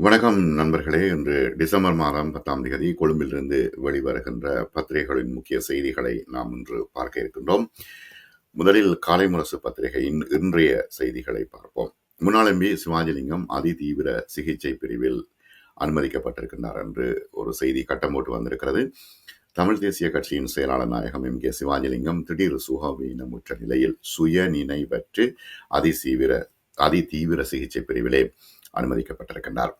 வணக்கம் நண்பர்களே. இன்று டிசம்பர் மாதம் பத்தாம் தேதி கொழும்பிலிருந்து வெளிவருகின்ற பத்திரிகைகளின் முக்கிய செய்திகளை நாம் இன்று பார்க்க இருக்கின்றோம். முதலில் காலை முரசு பத்திரிகையின் இன்றைய செய்திகளை பார்ப்போம். முன்னாள் எம்பி சிவாஜிலிங்கம் அதிதீவிர சிகிச்சை பிரிவில் அனுமதிக்கப்பட்டிருக்கின்றார் என்று ஒரு செய்தி கட்டம் போட்டு வந்திருக்கிறது. தமிழ் தேசிய கட்சியின் செயலாளர் நாயகம் எம் கே சிவாஜிலிங்கம் திடீர் சுகவீனமுற்ற நிலையில் சுய நினைவற்று அதிதீவிர அதிதீவிர சிகிச்சை பிரிவிலே அனுமதிக்கப்பட்டிருக்கின்றார்.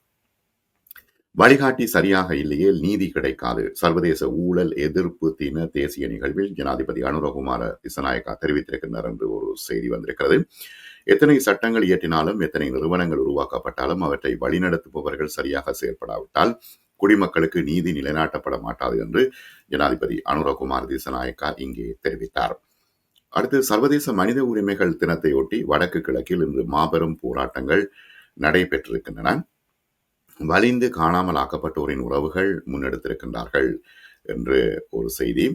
வழிகாட்டி சரியாக இல்லையே நீதி கிடைக்காது. சர்வதேச ஊழல் எதிர்ப்பு தின தேசிய நிகழ்வில் ஜனாதிபதி அனுரகுமார இசநாயக்கா தெரிவித்திருக்கின்றார் என்று ஒரு செய்தி வந்திருக்கிறது. எத்தனை சட்டங்கள் இயற்றினாலும் எத்தனை நிறுவனங்கள் உருவாக்கப்பட்டாலும் அவற்றை வழிநடத்துபவர்கள் சரியாக செயல்படாவிட்டால் குடிமக்களுக்கு நீதி நிலைநாட்டப்பட மாட்டாது என்று ஜனாதிபதி அனுரகுமார் திசநாயக்கா இங்கே தெரிவித்தார். அடுத்து சர்வதேச மனித உரிமைகள் தினத்தையொட்டி வடக்கு கிழக்கில் இன்று மாபெரும் போராட்டங்கள் நடைபெற்றிருக்கின்றன. வலிந்து காணாமல் ஆக்கப்பட்டோரின் உறவுகள் முன்னெடுத்திருக்கின்றார்கள் என்று ஒரு செய்தி.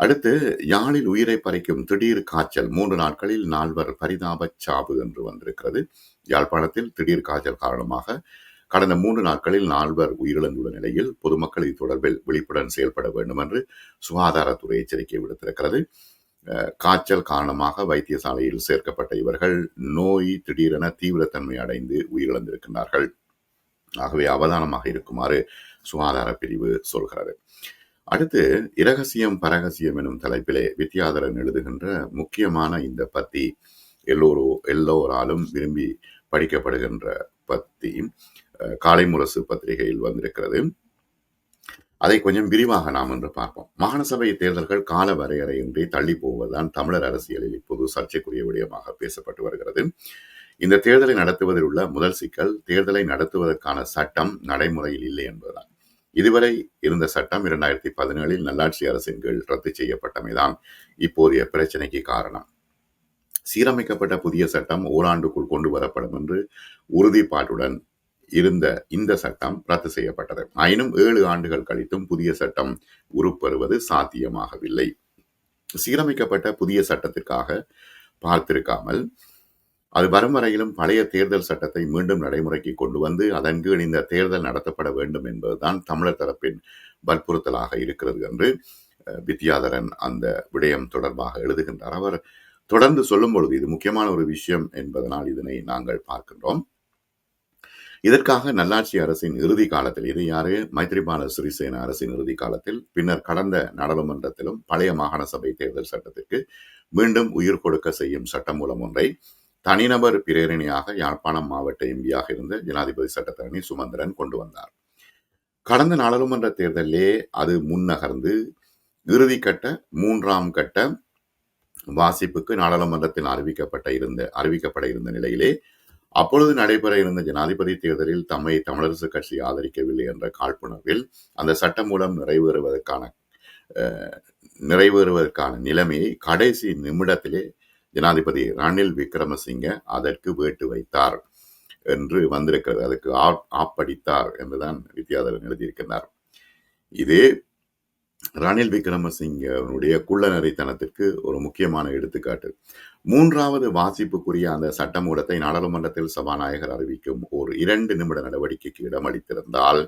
அடுத்து யாழில் உயிரை பறிக்கும் திடீர் காய்ச்சல் மூன்று நாட்களில் நால்வர் பரிதாப சாவு என்று வந்திருக்கிறது. யாழ்ப்பாணத்தில் திடீர் காய்ச்சல் காரணமாக கடந்த மூன்று நாட்களில் நால்வர் உயிரிழந்துள்ள நிலையில் பொதுமக்கள் இது தொடர்பில் விழிப்புடன் செயல்பட வேண்டும் என்று சுகாதாரத்துறை எச்சரிக்கை விடுத்திருக்கிறது. காய்ச்சல் காரணமாக வைத்தியசாலையில் சேர்க்கப்பட்ட இவர்கள் நோய் திடீரென தீவிரத்தன்மை அடைந்து உயிரிழந்திருக்கின்றார்கள். ஆகவே அவதானமாக இருக்குமாறு சுகாதார பிரிவு சொல்கிறது. அடுத்து இரகசியம் பரகசியம் எனும் தலைப்பிலே வித்யாதரன் எழுதுகின்ற முக்கியமான இந்த பத்தி எல்லோரோ எல்லோராலும் விரும்பி படிக்கப்படுகின்ற பத்தி காலை முரசு பத்திரிகையில் வந்திருக்கிறது. அதை கொஞ்சம் விரிவாக நாம் என்று பார்ப்போம். மாகாண சபை தேர்தல்கள் கால வரையறையின்றி தள்ளி போவதுதான் தமிழர் அரசியலில் இப்போது சர்ச்சைக்குரிய விடயமாக பேசப்பட்டு வருகிறது. இந்த தேர்தலை நடத்துவதில் உள்ள முதல் சிக்கல் தேர்தலை நடத்துவதற்கான சட்டம் நடைமுறையில் இல்லை என்பதுதான். இதுவரை இருந்த சட்டம் இரண்டாயிரத்தி பதினேழில் நல்லாட்சி அரசின் கீழ் ரத்து செய்யப்பட்டமைதான் இப்போதைய பிரச்சனைக்கு காரணம். சீரமைக்கப்பட்ட புதிய சட்டம் ஓராண்டுக்குள் கொண்டு வரப்படும் என்று உறுதிப்பாட்டுடன் இருந்த இந்த சட்டம் ரத்து செய்யப்பட்டது. ஆயினும் ஏழு ஆண்டுகள் கழித்தும் புதிய சட்டம் உருப்பெறுவது சாத்தியமாகவில்லை. சீரமைக்கப்பட்ட புதிய சட்டத்திற்காக பார்த்திருக்காமல் அது வரும் வரையிலும் பழைய தேர்தல் சட்டத்தை மீண்டும் நடைமுறைக்கு கொண்டு வந்து அதன் கீழ் இந்த தேர்தல் நடத்தப்பட வேண்டும் என்பதுதான் தமிழர் தரப்பின் வற்புறுத்தலாக இருக்கிறது என்று வித்யாதரன் அந்த விடயம் தொடர்பாக எழுதுகின்றார். அவர் தொடர்ந்து சொல்லும் பொழுது இது முக்கியமான ஒரு விஷயம் என்பதனால் இதனை நாங்கள் பார்க்கின்றோம். இதற்காக நல்லாட்சி அரசின் இறுதி காலத்தில் இது யாரு? மைத்ரிபால சிறிசேன அரசின் இறுதி காலத்தில் பின்னர் கடந்த நாடாளுமன்றத்திலும் பழைய மாகாண சபை தேர்தல் சட்டத்திற்கு மீண்டும் உயிர் கொடுக்க செய்யும் சட்டம் மூலம் ஒன்றை தனிநபர் பிரேரணியாக யாழ்ப்பாணம் மாவட்ட எம்பியாக இருந்த ஜனாதிபதி சட்டத்தரணி சுமந்திரன் கொண்டு வந்தார். கடந்த நாடாளுமன்ற தேர்தலிலே அது முன்னகர்ந்து இறுதிக்கட்ட மூன்றாம் கட்ட வாசிப்புக்கு நாடாளுமன்றத்தில் அறிவிக்கப்பட்ட இருந்த அறிவிக்கப்பட இருந்த நிலையிலே அப்பொழுது நடைபெற இருந்த ஜனாதிபதி தேர்தலில் தம்மை தமிழரசு கட்சி ஆதரிக்கவில்லை என்ற காழ்ப்புணர்வில் அந்த சட்டம் மூலம் நிறைவேறுவதற்கான நிறைவேறுவதற்கான நிலைமையை கடைசி நிமிடத்திலே ஜனாதிபதி ரணில் விக்ரமசிங்க அதற்கு வேட்டு வைத்தார் என்று வந்திருக்கிறது. அதுக்கு ஆப்படித்தார் என்றுதான் வித்யாதரன் எழுதியிருக்கிறார் இது ரணில் விக்ரமசிங்கனுடைய குள்ளநரித்தனத்திற்கு ஒரு முக்கியமான எடுத்துக்காட்டு. மூன்றாவது வாசிப்புக்குரிய அந்த சட்டமூலத்தை நாடாளுமன்றத்தில் சபாநாயகர் அறிவிக்கும் ஒரு இரண்டு நிமிட நடவடிக்கைக்கு இடமளித்திருந்தால்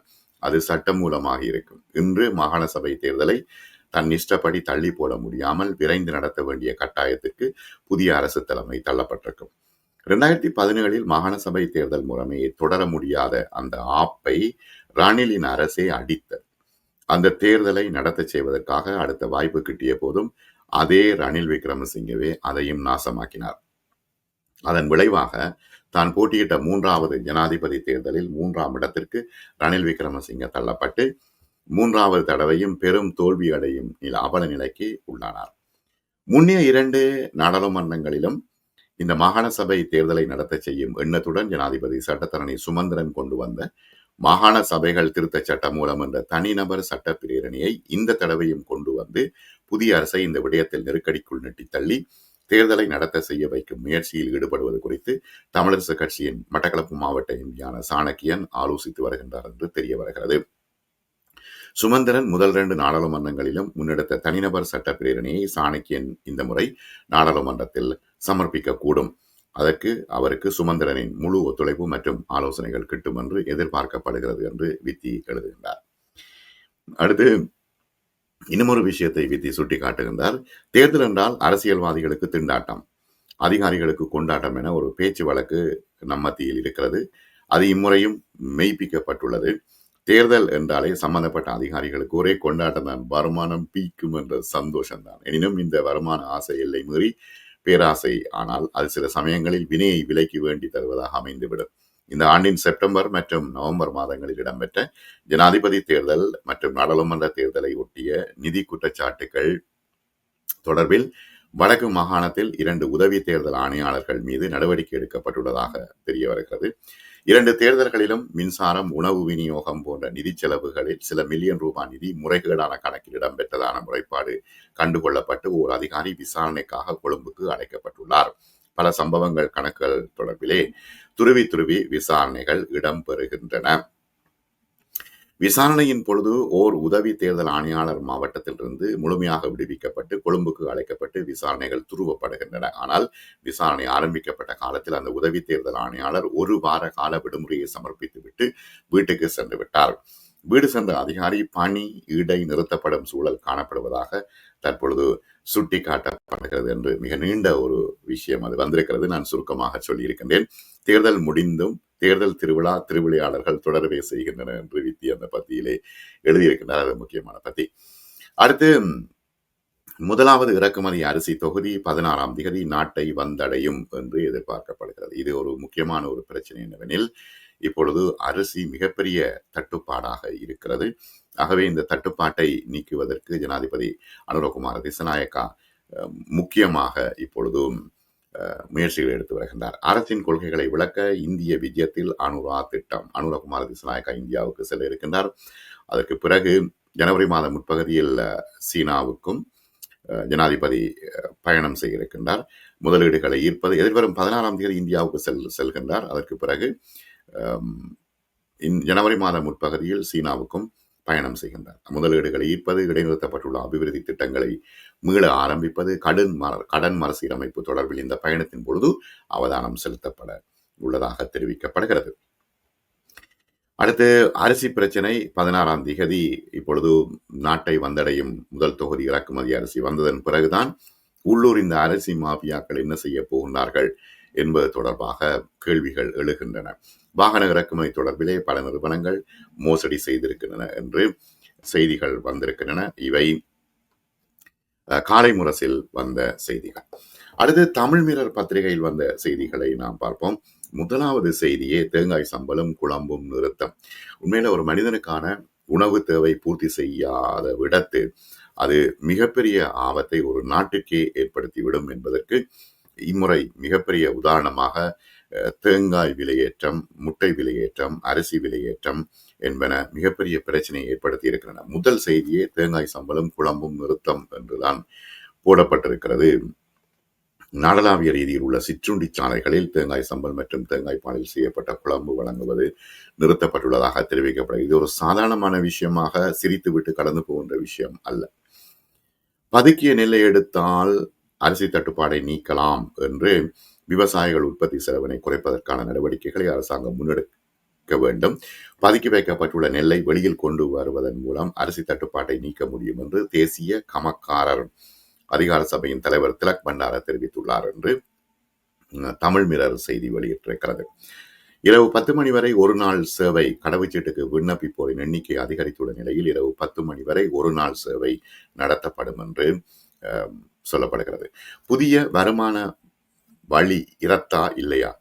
அது சட்டமூலமாக இருக்கும். இன்று மாகாண சபை தேர்தலை தன் இஷ்டப்படி தள்ளி போட முடியாமல் விரைந்து நடத்த வேண்டிய கட்டாயத்திற்கு புதிய அரசு தலைமை தள்ளப்பட்டிருக்கும். இரண்டாயிரத்தி பதினேழில் மாகாண சபை தேர்தல் முறைமையை தொடர முடியாத அந்த ஆப்பை ரணிலின் அரசே அடித்த அந்த தேர்தலை நடத்த செய்வதற்காக அடுத்த வாய்ப்பு கிட்டிய போதும் அதே ரணில் விக்ரமசிங்கவே அதையும் நாசமாக்கினார். அதன் விளைவாக தான் போட்டியிட்ட மூன்றாவது ஜனாதிபதி தேர்தலில் மூன்றாம் இடத்திற்கு ரணில் விக்ரமசிங்க தள்ளப்பட்டு மூன்றாவது தடவையும் பெரும் தோல்வி அடையும் அவல நிலைக்கு உள்ளானார். முன்னே இரண்டு நாடாளுமன்றங்களிலும் இந்த மாகாண சபை தேர்தலை நடத்த செய்யும் எண்ணத்துடன் ஜனாதிபதி சட்டத்தரணி சுமந்திரன் கொண்டு வந்த மாகாண சபைகள் திருத்த சட்டம் மூலம் என்ற தனிநபர் சட்ட பிரேரணியை இந்த தடவையும் கொண்டு வந்து புதிய அரசை இந்த விடயத்தில் நெருக்கடிக்குள் நெட்டி தள்ளி தேர்தலை நடத்த செய்ய வைக்கும் முயற்சியில் ஈடுபடுவது குறித்து தமிழரசு கட்சியின் மட்டக்களப்பு மாவட்ட எம்பியான சாணக்கியன் ஆலோசித்து வருகின்றார் என்று தெரிய வருகிறது. சுமந்திரன் முதல் இரண்டு நாடாளுமன்றங்களிலும் முன்னெடுத்த தனிநபர் சட்ட பிரேரணையை சாணக்கியன் இந்த முறை நாடாளுமன்றத்தில் சமர்ப்பிக்க கூடும் அதற்கு அவருக்கு சுமந்திரனின் முழு ஒத்துழைப்பு மற்றும் ஆலோசனைகள் கிட்டும் என்று எதிர்பார்க்கப்படுகிறது என்று வித்தி எழுதுகின்றார். அடுத்து இன்னமொரு விஷயத்தை வித்தி சுட்டி காட்டுகின்றார் தேர்தல் என்றால் அரசியல்வாதிகளுக்கு திண்டாட்டம் அதிகாரிகளுக்கு கொண்டாட்டம் என ஒரு பேச்சு வழக்கு நம் மத்தியில் இருக்கிறது. அது இம்முறையும் மெய்ப்பிக்கப்பட்டுள்ளது. தேர்தல் என்றாலே சம்பந்தப்பட்ட அதிகாரிகளுக்கு ஒரே கொண்டாட்டம் தான். வருமானம் பீக்கும் என்ற சந்தோஷம் தான். எனினும் இந்த வருமான ஆசை எல்லை மீறி பேராசை ஆனால் அது சில சமயங்களில் வினையை விலைக்கு வேண்டி தருவதாக அமைந்துவிடும். இந்த ஆண்டின் செப்டம்பர் மற்றும் நவம்பர் மாதங்களில் இடம்பெற்ற ஜனாதிபதி தேர்தல் மற்றும் நாடாளுமன்ற தேர்தலை ஒட்டிய நிதி குற்றச்சாட்டுகள் தொடர்பில் வடக்கு மாகாணத்தில் இரண்டு உதவி தேர்தல் ஆணையாளர்கள் மீது நடவடிக்கை எடுக்கப்பட்டுள்ளதாக தெரிய வருகிறது. இரண்டு தேர்தல்களிலும் மின்சாரம் உணவு விநியோகம் போன்ற நிதி செலவுகளில் சில மில்லியன் ரூபாய் நிதி முறைகேடான கணக்கில் இடம்பெற்றதான முறைப்பாடு கண்டுகொள்ளப்பட்டு ஓர் அதிகாரி விசாரணைக்காக கொழும்புக்கு அழைக்கப்பட்டுள்ளார். பல சம்பவங்கள் கணக்குகள் தொடர்பிலே துருவி துருவி விசாரணைகள் இடம்பெறுகின்றன. விசாரணையின் பொழுது ஓர் உதவி தேர்தல் ஆணையாளர் மாவட்டத்திலிருந்து முழுமையாக விடுவிக்கப்பட்டு கொழும்புக்கு அழைக்கப்பட்டு விசாரணைகள் துருவப்படுகின்றன. ஆனால் விசாரணை ஆரம்பிக்கப்பட்ட காலத்தில் அந்த உதவி தேர்தல் ஆணையாளர் ஒரு வார கால விடுமுறையை சமர்ப்பித்துவிட்டு வீட்டுக்கு சென்று விட்டார். வீடு சென்ற அதிகாரி பணி இடை நிறுத்தப்படும் சூழல் காணப்படுவதாக தற்பொழுது சுட்டி காட்டப்படுகிறது என்று மிக நீண்ட ஒரு விஷயம் அது வந்திருக்கிறது. நான் சுருக்கமாக சொல்லியிருக்கின்றேன். தேர்தல் முடிந்தும் தேர்தல் திருவிழா திருவிளையாளர்கள் தொடர்பே செய்கின்றனர் என்று வித்தி அந்த பத்தியிலே எழுதியிருக்கின்றார் அது முக்கியமான பத்தி. அடுத்து முதலாவது இறக்குமதி அரிசி தொகுதி பதினாறாம் திகதி நாட்டை வந்தடையும் என்று எதிர்பார்க்கப்படுகிறது. இது ஒரு முக்கியமான ஒரு பிரச்சனை என்னவெனில் இப்பொழுது அரிசி மிகப்பெரிய தட்டுப்பாடாக இருக்கிறது. ஆகவே இந்த தட்டுப்பாட்டை நீக்குவதற்கு ஜனாதிபதி அனுரகுமார் திசநாயக்கா முக்கியமாக இப்பொழுதும் முயற்சிகளை எடுத்து வருகின்றார். அரசின் கொள்கைகளை விளக்க இந்திய விஜயத்தில் அனுரா திட்டம் அனுரகுமார் திசநாயக்கா இந்தியாவுக்கு செல்ல இருக்கின்றார். அதற்கு பிறகு ஜனவரி மாத முற்பகுதியில் சீனாவுக்கும் ஜனாதிபதி பயணம் செய்ய இருக்கின்றார். முதலீடுகளை ஈர்ப்பது எதிர்வரும் பதினாறாம் தேதி இந்தியாவுக்கு செல் செல்கின்றார். அதற்கு பிறகு ஜனவரி மாத முற்பகுதியில் சீனாவுக்கும் பயணம் செய்கின்றார். முதலீடுகளை ஈர்ப்பது இடைநிறுத்தப்பட்டுள்ள அபிவிருத்தி திட்டங்களை மீள ஆரம்பிப்பது கடன் மர கடன் மறுசீரமைப்பு தொடர்பில் இந்த பயணத்தின் பொழுது அவதானம் செலுத்தப்பட உள்ளதாக தெரிவிக்கப்படுகிறது. அடுத்து அரிசி பிரச்சனை பதினாறாம் திகதி. இப்பொழுது நாட்டை வந்தடையும் முதல் தொகுதி இறக்குமதி அரிசி வந்ததன் பிறகுதான் உள்ளூர் இந்த அரிசி மாஃபியாக்கள் என்ன செய்ய போகின்றார்கள் என்பது தொடர்பாக கேள்விகள் எழுகின்றன. வாகன இறக்குமதி தொடர்பிலே பல நிறுவனங்கள் மோசடி செய்திருக்கின்றன என்று செய்திகள் வந்திருக்கின்றன. இவை காலை முரசில் வந்த செய்திகள். அடுத்து தமிழ் மிரர் பத்திரிகையில் வந்த செய்திகளை நாம் பார்ப்போம். முதலாவது செய்தியே தேங்காய் சம்பளம் குழம்பும் நிறுத்தம். உண்மையில ஒரு மனிதனுக்கான உணவு தேவை பூர்த்தி செய்யாத விடத்து அது மிகப்பெரிய ஆபத்தை ஒரு நாட்டுக்கே ஏற்படுத்திவிடும் என்பதற்கு இம்முறை மிகப்பெரிய உதாரணமாக தேங்காய் விலையேற்றம் முட்டை விலையேற்றம் அரிசி விலையேற்றம் என்பன மிகப்பெரிய பிரச்சனையை ஏற்படுத்தி இருக்கின்றன முதல் செய்தியே தேங்காய் சம்பளம் குழம்பும் நிறுத்தம் என்றுதான் போடப்பட்டிருக்கிறது. நாடளாவிய ரீதியில் உள்ள சிற்றுண்டி சாலைகளில் தேங்காய் சம்பல் மற்றும் தேங்காய் பாலில் செய்யப்பட்ட குழம்பு வழங்குவது நிறுத்தப்பட்டுள்ளதாக தெரிவிக்கப்படுகிறது. இது ஒரு சாதாரணமான விஷயமாக சிரித்துவிட்டு கடந்து போகின்ற விஷயம் அல்ல. பதுக்கிய நெல்லை எடுத்தால் அரிசி தட்டுப்பாடை நீக்கலாம் என்று விவசாயிகள் உற்பத்தி செலவினை குறைப்பதற்கான நடவடிக்கைகளை அரசாங்கம் முன்னெடுக்க வேண்டும். பதுக்கி வைக்கப்பட்டுள்ள நெல்லை வெளியில் கொண்டு வருவதன் மூலம் அரிசி தட்டுப்பாட்டை நீக்க முடியும் என்று தேசிய கமக்காரர் அதிகார சபையின் தலைவர் திலக் பண்டார தெரிவித்துள்ளார் என்று தமிழ் மிரர் செய்தி வெளியிட்டிருக்கிறது. இரவு பத்து மணி வரை ஒரு நாள் சேவை கடவுச்சீட்டுக்கு விண்ணப்பிப்போரின் எண்ணிக்கை அதிகரித்துள்ள நிலையில் இரவு பத்து மணி வரை ஒரு நாள் சேவை நடத்தப்படும் என்று சொல்லப்படுகிறது. புதிய வருமான வழி இரத்தா இல்லையா?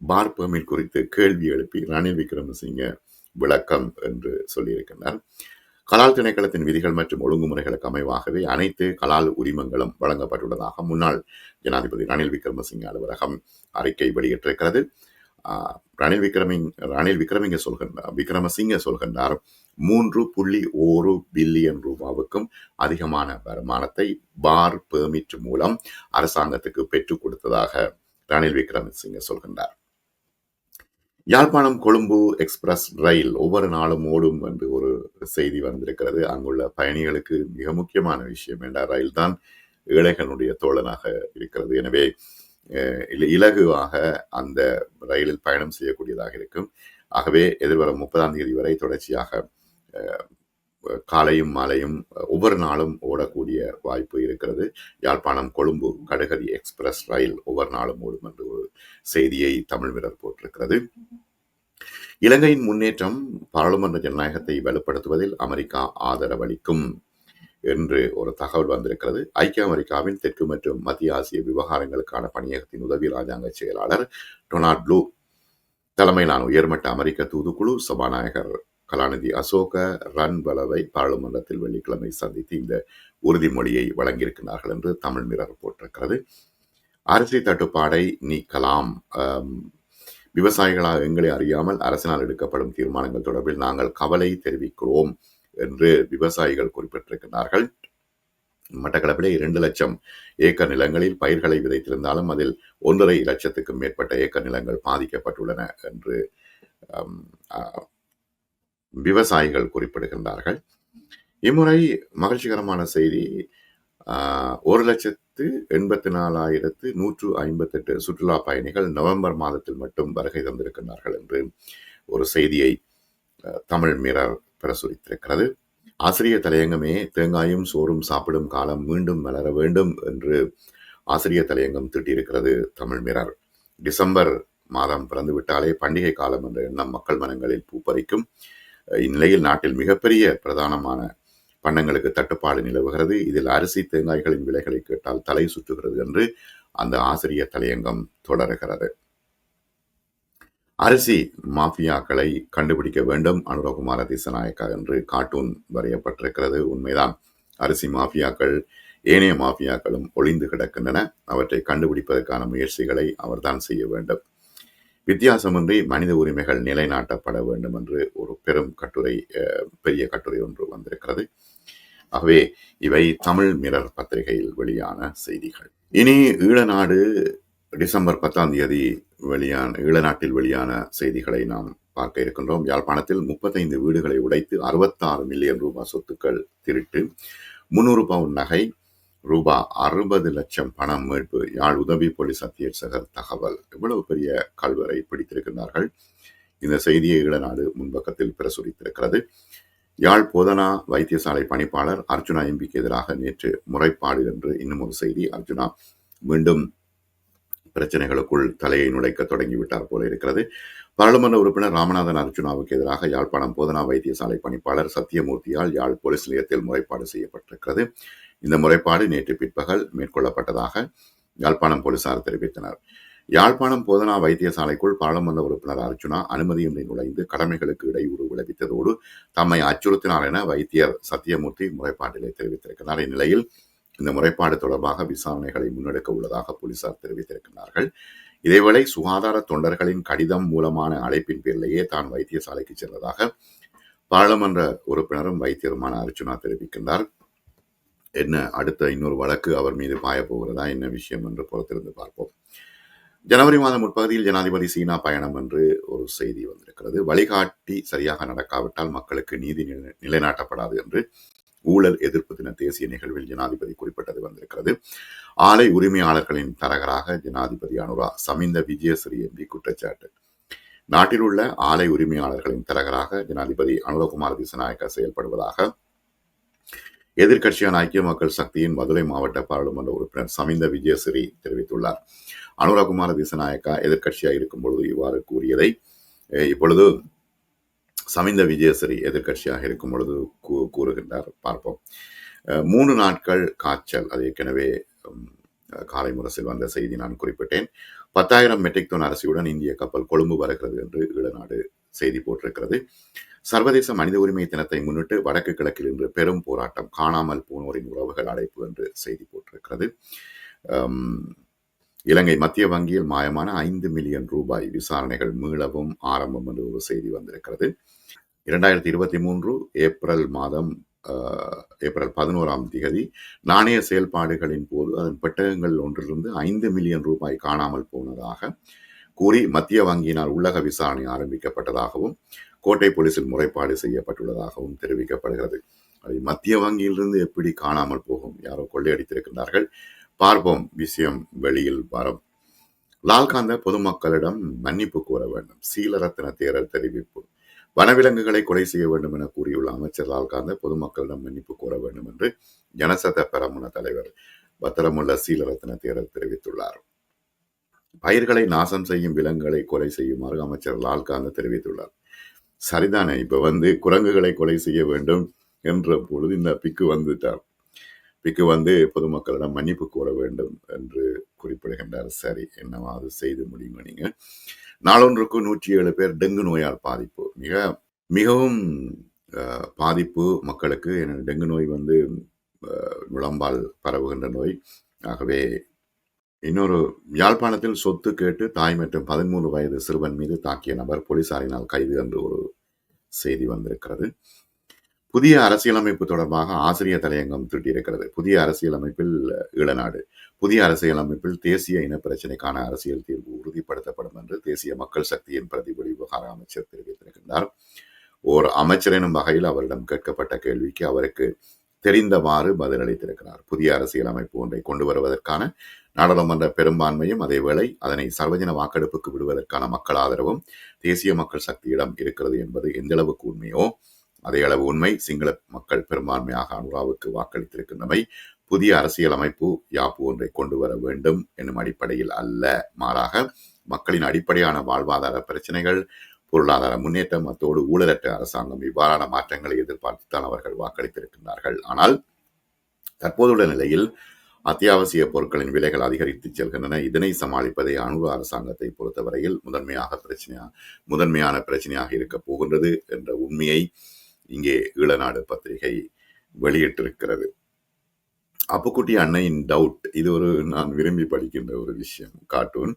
பார் குறித்து கேள்வி எழுப்பி ரணில் விக்ரமசிங்க விளக்கம் என்று சொல்லியிருக்கின்றார் கலால் திணைக்களத்தின் விதிகள் மற்றும் ஒழுங்குமுறைகளுக்கு அமைவாகவே அனைத்து கலால் உரிமங்களும் வழங்கப்பட்டுள்ளதாக முன்னாள் ஜனாதிபதி ரணில் விக்ரமசிங்க அலுவலகம் அறிக்கை வெளியிட்டிருக்கிறது. ரணில் விக்ரமிங் ரணில் விக்ரமிங்க சொல்கின்றார் விக்ரமசிங்க சொல்கின்றார் மூன்று புள்ளி ஒரு பில்லியன் ரூபாவுக்கும் அதிகமான வருமானத்தை பார் பெர்மிட் மூலம் அரசாங்கத்துக்கு பெற்றுக் கொடுத்ததாக ரணில் விக்ரமசிங்க சொல்கின்றார். யாழ்ப்பாணம் கொழும்பு எக்ஸ்பிரஸ் ரயில் ஒவ்வொரு நாளும் ஓடும் என்று ஒரு செய்தி வந்திருக்கிறது. அங்குள்ள பயணிகளுக்கு மிக முக்கியமான விஷயம் என்ற ரயில் தான் ஏழைகளுடைய தோழனாக இருக்கிறது. எனவே இல- இலகுவாக அந்த ரயிலில் பயணம் செய்யக்கூடியதாக இருக்கும். ஆகவே எதிர்வரும் முப்பதாம் தேதி வரை தொடர்ச்சியாக காலையும் மாலையும் ஒவ்வொரு நாளும் ஓடக்கூடிய வாய்ப்பு இருக்கிறது. யாழ்ப்பாணம் கொழும்பு கடுகதி எக்ஸ்பிரஸ் ரயில் ஒவ்வொரு நாளும் ஓடும் என்று ஒரு செய்தியை தமிழ் வீரர் போட்டிருக்கிறது. இலங்கையின் முன்னேற்றம் பாராளுமன்ற ஜனநாயகத்தை வலுப்படுத்துவதில் அமெரிக்கா ஆதரவளிக்கும் என்று ஒரு தகவல் வந்திருக்கிறது. ஐக்கிய அமெரிக்காவின் தெற்கு மற்றும் மத்திய ஆசிய விவகாரங்களுக்கான பணியகத்தின் உதவி ராஜாங்க செயலாளர் டொனால்ட் ப்ளூ தலைமையிலான உயர்மட்ட அமெரிக்க தூதுக்குழு சபாநாயகர் கலாநிதி அசோக ரன்வலவை பாராளுமன்றத்தில் வெள்ளிக்கிழமை சந்தித்து இந்த உறுதிமொழியை வழங்கியிருக்கிறார்கள் என்று தமிழ் மிரர் போட்டிருக்கிறது. அரிசி தட்டுப்பாடை நீக்கலாம் விவசாயிகளாக எங்களை அறியாமல் அரசினால் எடுக்கப்படும் தீர்மானங்கள் தொடர்பில் நாங்கள் கவலை தெரிவிக்கிறோம் என்று விவசாயிகள் குறிப்பிட்டிருக்கிறார்கள். மட்டக்களப்பிலே இரண்டு லட்சம் ஏக்கர் நிலங்களில் பயிர்களை விதைத்திருந்தாலும் அதில் ஒன்றரை லட்சத்துக்கும் மேற்பட்ட ஏக்கர் நிலங்கள் பாதிக்கப்பட்டுள்ளன என்று விவசாயிகள் குறிப்பிடுகின்றார்கள். இம்முறை மகிழ்ச்சிகரமான செய்தி ஒரு லட்சத்து எண்பத்தி நாலாயிரத்து நூற்று ஐம்பத்தெட்டு சுற்றுலா பயணிகள் நவம்பர் மாதத்தில் மட்டும் வருகை தந்திருக்கிறார்கள் என்று ஒரு செய்தியை தமிழ் மிரர் பிரசுரித்திருக்கிறது. ஆசிரியர் தலையங்கமே தேங்காயும் சோறும் சாப்பிடும் காலம் மீண்டும் வளர வேண்டும் என்று ஆசிரியர் தலையங்கம் திட்டியிருக்கிறது தமிழ் மிரர் டிசம்பர் மாதம் பிறந்துவிட்டாலே பண்டிகை காலம் என்ற எண்ணம் மக்கள் மனங்களில் பூப்பறிக்கும் இந்நிலையில் நாட்டில் மிகப்பெரிய பிரதானமான பண்டங்களுக்கு தட்டுப்பாடு நிலவுகிறது. இதில் அரிசி தேங்காய்களின் விலைகளை கேட்டால் தலை சுற்றுகிறது என்று அந்த ஆசிரியர் தலையங்கம் தொடருகிறது. அரிசி மாஃபியாக்களை கண்டுபிடிக்க வேண்டும். அனுரகுமார திசநாயக்கா என்று கார்ட்டூன் வரையப்பட்டிருக்கிறது. உண்மைதான். அரிசி மாஃபியாக்கள் ஏனைய மாஃபியாக்களும் ஒளிந்து கிடக்கின்றன. அவற்றை கண்டுபிடிப்பதற்கான முயற்சிகளை அவர்தான் செய்ய வேண்டும். வித்தியாசமின்றி மனித உரிமைகள் நிலைநாட்டப்பட வேண்டும் என்று ஒரு பெரும் கட்டுரை அஹ், பெரிய கட்டுரை ஒன்று வந்திருக்கிறது. ஆகவே இவை தமிழ் மிரர் பத்திரிகையில் வெளியான செய்திகள். இனி ஈழநாடு டிசம்பர் பத்தாம் தேதி வெளியான ஈழநாட்டில் வெளியான செய்திகளை நாம் பார்க்க இருக்கின்றோம். யாழ்ப்பாணத்தில் முப்பத்தைந்து வீடுகளை உடைத்து அறுபத்தாறு மில்லியன் ரூபாய் சொத்துக்கள் திருட்டு. முன்னூறு பவுன் நகை ரூபா அறுபது லட்சம் பணம் மீட்பு யாழ் உதவி போலீஸ் அத்தியட்சகர் தகவல். இவ்வளவு பெரிய கல்வரை பிடித்திருக்கிறார்கள் இந்த செய்தியை ஈழநாடு முன்பக்கத்தில் பிரசுரித்திருக்கிறது. யாழ் போதனா வைத்தியசாலை பணிப்பாளர் அர்ஜுனா எம்பிக்கு எதிராக நேற்று முறைப்பாடு என்று இன்னும் ஒரு செய்தி. அர்ஜுனா மீண்டும் பிரச்சனைகளுக்குள் தலையை நுழைக்க தொடங்கிவிட்டார் போல இருக்கிறது. பாராளுமன்ற உறுப்பினர் ராமநாதன் அர்ஜுனாவுக்கு எதிராக யாழ்ப்பாணம் போதனா வைத்தியசாலை பணிப்பாளர் சத்தியமூர்த்தியால் யாழ் போலீஸ் நிலையத்தில் முறைப்பாடு செய்யப்பட்டிருக்கிறது. இந்த முறைப்பாடு நேற்று பிற்பகல் மேற்கொள்ளப்பட்டதாக யாழ்ப்பாணம் போலீசார் தெரிவித்தனர். யாழ்ப்பாணம் போதனா வைத்தியசாலைக்குள் பாராளுமன்ற உறுப்பினர் அர்ஜுனா அனுமதியின்றி நுழைந்து கடமைகளுக்கு இடையூறு விளைவித்ததோடு தம்மை அச்சுறுத்தினார் என வைத்தியர் சத்தியமூர்த்தி முறைப்பாட்டிலே தெரிவித்திருக்கிறார். இந்நிலையில் இந்த முறைப்பாடு தொடர்பாக விசாரணைகளை முன்னெடுக்க உள்ளதாக போலீசார் தெரிவித்திருக்கிறார்கள். இதேவேளை சுகாதார தொண்டர்களின் கடிதம் மூலமான அழைப்பின் பேரிலேயே தான் வைத்தியசாலைக்கு சென்றதாக பாராளுமன்ற உறுப்பினரும் வைத்தியருமான அர்ஜுனா தெரிவிக்கின்றார். என்ன அடுத்த இன்னொரு வழக்கு அவர் மீது பாயப்போகிறதா என்ன விஷயம் என்று பொறுத்திருந்து பார்ப்போம். ஜனவரி மாதம் முற்பகுதியில் ஜனாதிபதி சீனா பயணம் என்று ஒரு செய்தி வந்திருக்கிறது. வழிகாட்டி சரியாக நடக்காவிட்டால் மக்களுக்கு நீதி நிலை- நிலைநாட்டப்படாது என்று ஊழல் எதிர்ப்பு தின தேசிய நிகழ்வில் ஜனாதிபதி குறிப்பிட்டது வந்திருக்கிறது. ஆலை உரிமையாளர்களின் தரகராக ஜனாதிபதி அனுரா சமிந்த விஜயஸ்ரீ எம்பி குற்றச்சாட்டு. நாட்டில் உள்ள ஆலை உரிமையாளர்களின் தரகராக ஜனாதிபதி அனுரகுமார் திசநாயக்க செயல்படுவதாக எதிர்க்கட்சியான ஐக்கிய மக்கள் சக்தியின் மதுரை மாவட்ட பாராளுமன்ற உறுப்பினர் சமிந்த விஜயசிறி தெரிவித்துள்ளார். அனுராகுமார திசநாயக்கா எதிர்க்கட்சியாக இருக்கும் பொழுது இவ்வாறு கூறியதை இப்பொழுது சமிந்த விஜயசரி எதிர்க்கட்சியாக இருக்கும் பொழுது கூ- கூறுகின்றார். பார்ப்போம். மூணு நாட்கள் காய்ச்சல். அது ஏற்கனவே காலை முரசில் வந்த செய்தி நான் குறிப்பிட்டேன். பத்தாயிரம் மெட்ரிக் டன் அரசியுடன் இந்திய கப்பல் கொழும்பு வருகிறது என்று ஈழநாடு செய்தி போட்டிருக்கிறது. சர்வதேச மனித உரிமை தினத்தை முன்னிட்டு வடக்கு கிழக்கில் இன்று பெரும் போராட்டம். காணாமல் போனோரின் உறவுகள் அழைப்பு என்று செய்தி போட்டிருக்கிறது. இலங்கை மத்திய வங்கியில் மாயமான ஐந்து மில்லியன் ரூபாய் விசாரணைகள் மீளவும் ஆரம்பம் என்று ஒரு செய்தி வந்திருக்கிறது. இரண்டாயிரத்தி இருபத்தி மூன்று ஏப்ரல் மாதம் ஏப்ரல் பதினோராம் திகதி நாணய செயல்பாடுகளின் போது அதன் பெட்டகங்கள் ஒன்றிலிருந்து ஐந்து மில்லியன் ரூபாய் காணாமல் போனதாக கூறி மத்திய வங்கியினால் உள்ளக விசாரணை ஆரம்பிக்கப்பட்டதாகவும் கோட்டை போலீசில் முறைப்பாடு செய்யப்பட்டுள்ளதாகவும் தெரிவிக்கப்படுகிறது. அதை மத்திய வங்கியிலிருந்து எப்படி காணாமல் போகும்? யாரோ கொள்ளையடித்திருக்கின்றார்கள். பார்ப்போம் விஷயம் வெளியில் வரும். லால்காந்த பொதுமக்களிடம் மன்னிப்பு கோர வேண்டும். சீலரத்ன தேரர் தெரிவிப்பு. வனவிலங்குகளை கொலை செய்ய வேண்டும் என கூறியுள்ள அமைச்சர் லால்காந்த பொதுமக்களிடம் மன்னிப்பு கோர வேண்டும் என்று ஜனசத பெரமுன தலைவர் பத்திரமுள்ள சீலரத்ன தேரர் தெரிவித்துள்ளார். பயிர்களை நாசம் செய்யும் விலங்குகளை கொலை செய்யுமாறு அமைச்சர் லால்காந்த தெரிவித்துள்ளார். சரிதானே இப்ப வந்து குரங்குகளை கொலை செய்ய வேண்டும் என்ற பொழுது இந்த பிக்கு வந்துட்டார். பிக்கு வந்து பொதுமக்களிடம் மன்னிப்பு கோர வேண்டும் என்று குறிப்பிடுகின்றார். சரி என்னவாவது செய்து முடியுங்க நீங்க? நாளொன்றுக்கு நூற்றி ஏழு பேர் டெங்கு நோயால் பாதிப்பு. மிக மிகவும் பாதிப்பு மக்களுக்கு. டெங்கு நோய் வந்து நுழம்பால் பரவுகின்ற நோய். ஆகவே இன்னொரு யாழ்ப்பாணத்தில் சொத்து கேட்டு தாய் மற்றும் பதிமூன்று வயது சிறுவன் மீது தாக்கிய நபர் போலீசாரினால் கைது என்று ஒரு செய்தி வந்திருக்கிறது. புதிய அரசியலமைப்பு தொடர்பாக ஆசிரியர் தலையங்கம் திட்டியிருக்கிறது புதிய அரசியலமைப்பில் ஈழநாடு புதிய அரசியலமைப்பில் தேசிய இன பிரச்சினைக்கான அரசியல் தீர்வு உறுதிப்படுத்தப்படும் என்று தேசிய மக்கள் சக்தியின் பிரதிபலி விவகார அமைச்சர் தெரிவித்திருக்கின்றார். ஓர் அமைச்சர் எனும் வகையில் அவரிடம் கேட்கப்பட்ட கேள்விக்கு அவருக்கு தெரிந்தவாறு பதிலளித்திருக்கிறார். புதிய அரசியலமைப்பு ஒன்றை கொண்டு வருவதற்கான நாடாளுமன்ற பெரும்பான்மையும் அதேவேளை அதனை சர்வஜன வாக்கெடுப்புக்கு விடுவதற்கான மக்கள் ஆதரவும் தேசிய மக்கள் சக்தியிடம் இருக்கிறது என்பது எந்தளவுக்கு உண்மையோ அதே அளவு உண்மை. சிங்கள மக்கள் பெரும்பான்மையாக அனுராவுக்கு வாக்களித்திருக்கின்றமை புதிய அரசியலமைப்பு யாப்பு ஒன்றை கொண்டு வர வேண்டும் என்னும் அடிப்படையில் அல்ல. மாறாக மக்களின் அடிப்படையான வாழ்வாதார பிரச்சனைகள் பொருளாதார முன்னேற்றம் அத்தோடு ஊழலற்ற அரசாங்கம் இவ்வாறான மாற்றங்களை எதிர்பார்த்துத்தான் அவர்கள் வாக்களித்திருக்கின்றார்கள். ஆனால் தற்போதுள்ள நிலையில் அத்தியாவசிய பொருட்களின் விலைகள் அதிகரித்து செல்கின்றன. இதனை சமாளிப்பதை அணு அரசாங்கத்தை பொறுத்தவரையில் முதன்மையாக பிரச்சனையா முதன்மையான பிரச்சனையாக இருக்கப் போகின்றது என்ற உண்மையை இங்கே ஈழநாடு பத்திரிகை வெளியிட்டிருக்கிறது. அப்புக்குட்டி அன்னையின் டவுட் இது ஒரு நான் விரும்பி படிக்கின்ற ஒரு விஷயம் கார்ட்டூன்.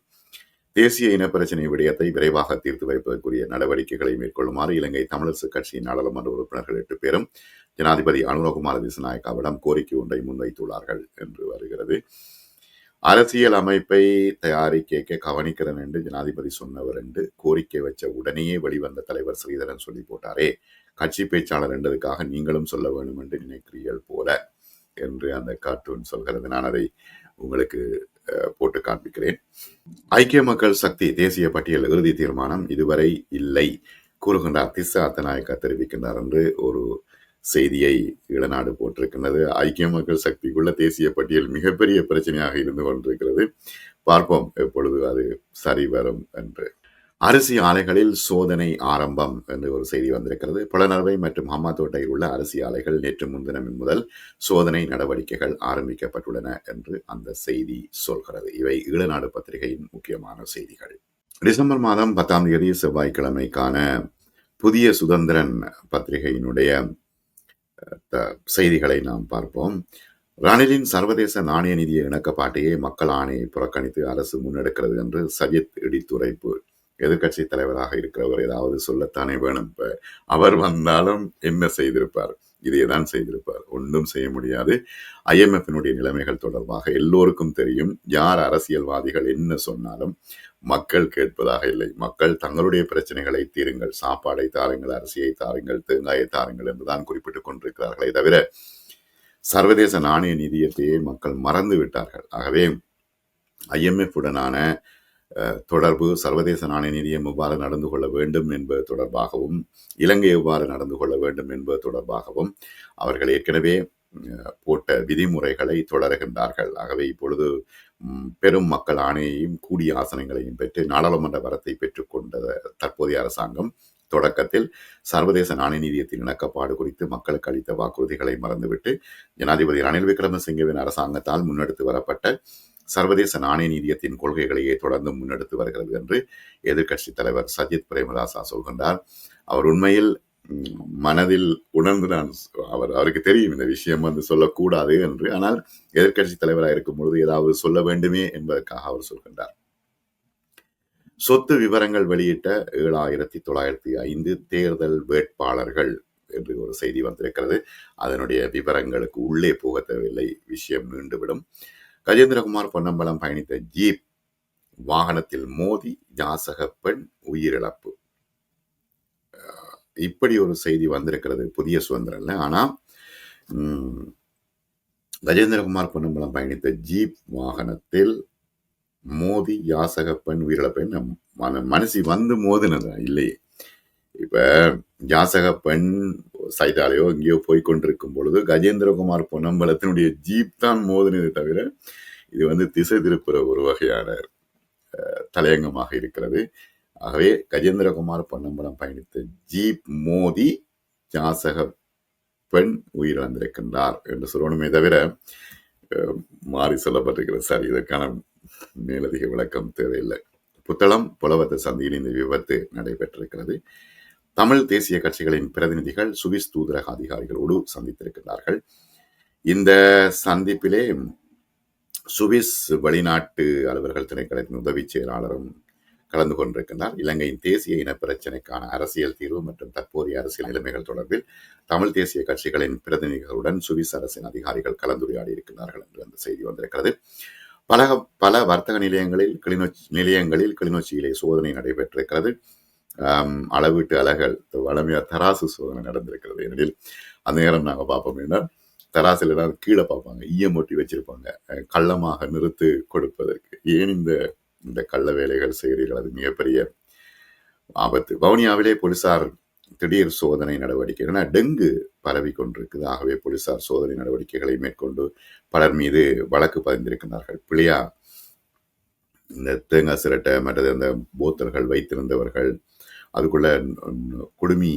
தேசிய இன பிரச்சினை விடயத்தை விரைவாக தீர்த்து வைப்பதற்குரிய நடவடிக்கைகளை மேற்கொள்ளுமாறு இலங்கை தமிழரசு கட்சியின் நாடாளுமன்ற உறுப்பினர்கள் எட்டு பேரும் ஜனாதிபதி அனுரகுமார திசநாயக்காவிடம் கோரிக்கை ஒன்றை முன்வைத்துள்ளார்கள் என்று வருகிறது. அரசியல் அமைப்பை தயாரிக்க கவனிக்கிறேன் என்று ஜனாதிபதி சொன்னவர் என்று கோரிக்கை வச்ச உடனேயே வெளிவந்த தலைவர் ஸ்ரீதரன் சொல்லி போட்டாரே கட்சி பேச்சாளர் என்றதுக்காக நீங்களும் சொல்ல வேண்டும் என்று நினைக்கிறீர்கள் போல என்று அந்த கார்ட்டூன் சொல்கிறது. நான் அதை உங்களுக்கு போட்டு காண்பிக்கிறேன். ஐக்கிய மக்கள் சக்தி தேசிய பட்டியல் இறுதி தீர்மானம் இதுவரை இல்லை. கூறுகின்றார் திசா அத்தநாயக்கா தெரிவிக்கின்றார் என்று ஒரு செய்தியை இளநாடு போட்டிருக்கின்றது. ஐக்கிய மக்கள் சக்திக்குள்ள தேசிய பட்டியல் மிகப்பெரிய பிரச்சனையாக இருந்து கொண்டிருக்கிறது. பார்ப்போம் எப்பொழுது அது சரி வரும் என்று. அரிசி ஆலைகளில் சோதனை ஆரம்பம் என்று ஒரு செய்தி வந்திருக்கிறது. புலனர்வை மற்றும் ஹம்மாத்தோட்டையில் உள்ள அரிசி ஆலைகள் நேற்று முன்தினம் முதல் சோதனை நடவடிக்கைகள் ஆரம்பிக்கப்பட்டுள்ளன என்று அந்த செய்தி சொல்கிறது. இவை ஈழநாடு பத்திரிகையின் முக்கியமான செய்திகள். டிசம்பர் மாதம் பத்தாம் தேதி செவ்வாய்க்கிழமைக்கான புதிய சுதந்திரன் பத்திரிகையினுடைய செய்திகளை நாம் பார்ப்போம். ரணிலின் சர்வதேச நாணய நிதிய இணக்கப்பாட்டையே மக்கள் ஆணையை புறக்கணித்து அரசு முன்னெடுக்கிறது என்று சஜித் இடித்துரைப்பு எதிர்கட்சி தலைவராக இருக்கிறவர் ஏதாவது சொல்லத்தானே வேணும். இப்போ அவர் வந்தாலும் என்ன செய்திருப்பார்? இதையே தான் செய்திருப்பார். ஒன்றும் செய்ய முடியாது. ஐஎம்எஃபினுடைய நிலைமைகள் தொடர்பாக எல்லோருக்கும் தெரியும். யார் அரசியல்வாதிகள் என்ன சொன்னாலும் மக்கள் கேட்பதாக இல்லை. மக்கள் தங்களுடைய பிரச்சனைகளை தீருங்கள். சாப்பாடை தாருங்கள் அரிசியை தாருங்கள் தேங்காயை தாருங்கள் என்றுதான் குறிப்பிட்டுக் கொண்டிருக்கிறார்களே தவிர சர்வதேச நாணய நிதியத்தையே மக்கள் மறந்து விட்டார்கள். ஆகவே ஐஎம்எஃப் உடனான தொடர்பு சர்வதேச நாணய நிதியம் எவ்வாறு நடந்து கொள்ள வேண்டும் என்பது தொடர்பாகவும் இலங்கை எவ்வாறு நடந்து கொள்ள வேண்டும் என்பது தொடர்பாகவும் அவர்கள் ஏற்கனவே போட்ட விதிமுறைகளை தொடர்கின்றார்கள். ஆகவே இப்பொழுது பெரும் மக்கள் ஆணையையும் கூடிய ஆசனங்களையும் பெற்று நாடாளுமன்ற வரத்தை பெற்றுக்கொண்ட தற்போதைய அரசாங்கம் தொடக்கத்தில் சர்வதேச நாணய நிதியத்தின் இணக்கப்பாடு குறித்து மக்களுக்கு அளித்த வாக்குறுதிகளை மறந்துவிட்டு ஜனாதிபதி ரணில் விக்ரமசிங்கவின் அரசாங்கத்தால் முன்னெடுத்து வரப்பட்ட சர்வதேச நாணய நிதியத்தின் கொள்கைகளையே தொடர்ந்து முன்னெடுத்து வருகிறது என்று எதிர்க்கட்சி தலைவர் சஜித் பிரேமதாசா சொல்கின்றார். அவர் உண்மையில் மனதில் உணர்ந்து நான் அவர் அவருக்கு தெரியும் இந்த விஷயம் வந்து சொல்லக்கூடாது என்று. ஆனால் எதிர்கட்சி தலைவராக இருக்கும் பொழுது ஏதாவது சொல்ல வேண்டுமே என்பதற்காக அவர் சொல்கின்றார். சொத்து விவரங்கள் வெளியிட்ட ஏழாயிரத்தி தொள்ளாயிரத்தி ஐந்து தேர்தல் வேட்பாளர்கள் என்று ஒரு செய்தி வந்திருக்கிறது. அதனுடைய விவரங்களுக்கு உள்ளே போக தேவையில்லை. விஷயம் நீண்டுவிடும். கஜேந்திரகுமார் பொன்னம்பலம் பயணித்த ஜீப் வாகனத்தில் மோதி ஜாசக பெண் உயிரிழப்பு. இப்படி ஒரு செய்தி வந்திருக்கிறது புதிய சுதந்திரம்ல. ஆனா கஜேந்திரகுமார் பொன்னம்பலம் பயணித்த ஜீப் வாகனத்தில் மோதி யாசக பெண் உயிரிழப்பெண் மன மனசி வந்து மோதினது? இல்லையே. இப்ப யாசக பெண் சைட்டாலேயோ எங்கேயோ போய் கொண்டிருக்கும் பொழுது கஜேந்திரகுமார் பொன்னம்பலத்தினுடைய ஜீப் தான் மோதினது தவிர இது வந்து திசை திருப்புற ஒரு வகையான தலையங்கமாக இருக்கிறது. ஆகவே கஜேந்திரகுமார் பொன்னம்பலம் பயணித்த ஜீப் மோதி ஜாசக பெண் உயிரிழந்திருக்கின்றார் என்று சொல்லணுமே தவிர மாறி சொல்லப்பட்டிருக்கிறது. சார் இதற்கான மேலதிக விளக்கம் தேவையில்லை. புத்தளம் புலவத்த சந்தியில் இந்த விபத்து நடைபெற்றிருக்கிறது. தமிழ் தேசிய கட்சிகளின் பிரதிநிதிகள் சுவிஸ் தூதரக அதிகாரிகளோடு சந்தித்திருக்கிறார்கள். இந்த சந்திப்பிலே சுவிஸ் வெளிநாட்டு அலுவலர்கள் திணைக்களத்தின் உதவி செயலாளரும் கலந்து கொண்டிருக்கின்றார். இலங்கையின் தேசிய இன பிரச்சினைக்கான அரசியல் தீர்வு மற்றும் தற்போதைய அரசியல் நிலைமைகள் தொடர்பில் தமிழ் தேசிய கட்சிகளின் பிரதிநிதிகளுடன் சுவிஸ் அரசின் அதிகாரிகள் கலந்துரையாடி இருக்கிறார்கள் என்று அந்த செய்தி வந்திருக்கிறது. பல பல வர்த்தக நிலையங்களில் கிளிநொச்சி நிலையங்களில் கிளிநொச்சியிலே சோதனை நடைபெற்றிருக்கிறது. அளவீட்டு அலகள் வளமையா தராசு சோதனை நடந்திருக்கிறது. ஏனெனில் அந்த நேரம் நாங்கள் பார்ப்போம் என்றால் தராசில் தான் கீழே பார்ப்பாங்க ஈயம் ஒட்டி வச்சிருப்பாங்க. கள்ளமாக நிறுத்து கொடுப்பதற்கு. ஏன் இந்த இந்த கள்ள வேலைகள் செய்கிறீர்கள்? அது மிகப்பெரிய ஆபத்து. வவுனியாவிலே போலீசார் திடீர் சோதனை நடவடிக்கை. ஏன்னா டெங்கு பரவி கொண்டிருக்குது. ஆகவே போலீசார் சோதனை நடவடிக்கைகளை மேற்கொண்டு பலர் மீது வழக்கு பதிந்திருக்கிறார்கள். பிள்ளையா இந்த தேங்காய் சிரட்டை மற்றது அந்த போத்தர்கள் வைத்திருந்தவர்கள் அதுக்குள்ள குடுமி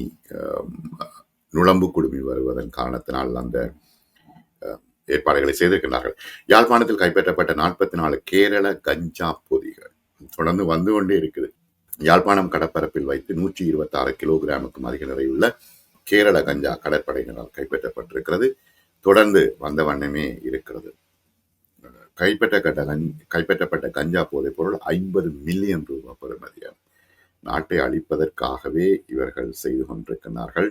நுழம்பு குடுமி வருவதன் காரணத்தினால் அந்த ஏற்பாடுகளை செய்திருக்கிறார்கள் யாழ்ப்பாணத்தில் கைப்பற்றப்பட்ட நாற்பத்தி நாலு கேரள கஞ்சா பொதிகள் தொடர்ந்து வந்து கொண்டே இருக்குது. யாழ்ப்பாணம் கடற்பரப்பில் வைத்து நூற்றி இருபத்தி ஆறு கிலோகிராமுக்கும் அதிக நிறையுள்ள கேரள கஞ்சா கடற்படையினரால் கைப்பற்றப்பட்டிருக்கிறது. தொடர்ந்து வந்த வண்ணமே இருக்கிறது. கைப்பற்ற கைப்பற்றப்பட்ட கஞ்சா போதைப் பொருள் ஐம்பது மில்லியன் ரூபாய் பெறுமதியாகும். நாட்டை அழிப்பதற்காகவே இவர்கள் செய்து கொண்டிருக்கிறார்கள்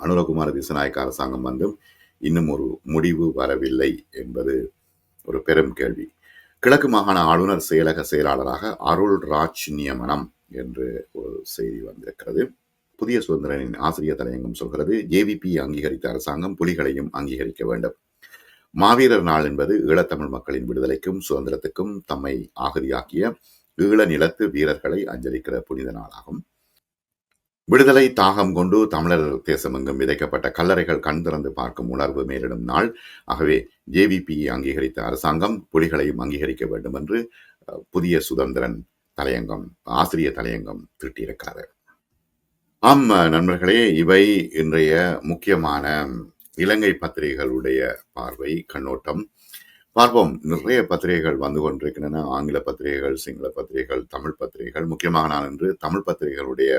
அனுரகுமார திசநாயக்க அரசாங்கம் வந்தும் இன்னும் ஒரு முடிவு வரவில்லை என்பது ஒரு பெரும் கேள்வி. கிழக்கு மாகாண ஆளுநர் செயலக செயலாளராக அருள் ராஜ் நியமனம் என்று ஒரு செய்தி வந்திருக்கிறது. புதிய சுதந்திரனின் ஆசிரியர் தலையங்கம் சொல்கிறது ஜேவிபி அங்கீகரித்த அரசாங்கம் புலிகளையும் அங்கீகரிக்க வேண்டும். மாவீரர் நாள் என்பது ஈழத்தமிழ் மக்களின் விடுதலைக்கும் சுதந்திரத்துக்கும் தம்மை ஆகதியாக்கிய ஈழ நிலத்து வீரர்களை அஞ்சலிக்கிற புனித நாளாகும். விடுதலை தாகம் கொண்டு தமிழர் தேசமெங்கும் விதைக்கப்பட்ட கல்லறைகள் கண் திறந்து பார்க்கும் உணர்வு மேலிடும் நாள். ஆகவே ஜேவிபியை அங்கீகரித்த அரசாங்கம் புலிகளையும் அங்கீகரிக்க வேண்டும் என்று புதிய சுதந்திரன் தலையங்கம் ஆசிரியர் தலையங்கம் திட்டியிருக்கிறது ஆம் நண்பர்களே இவை இன்றைய முக்கியமான இலங்கை பத்திரிகைகளுடைய பார்வை கண்ணோட்டம். பார்ப்போம். நிறைய பத்திரிகைகள் வந்து கொண்டிருக்கின்றன. ஆங்கில பத்திரிகைகள் சிங்கள பத்திரிகைகள் தமிழ் பத்திரிகைகள். முக்கியமாக நான் இன்று தமிழ் பத்திரிகைகளுடைய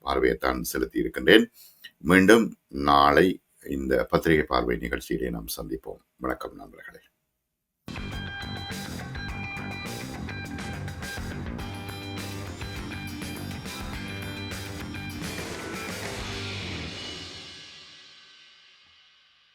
பார்வையை தான் செலுத்தி இருக்கின்றேன். மீண்டும் நாளை இந்த பத்திரிகை பார்வை நிகழ்ச்சியிலே நாம் சந்திப்போம். வணக்கம் நண்பர்களே.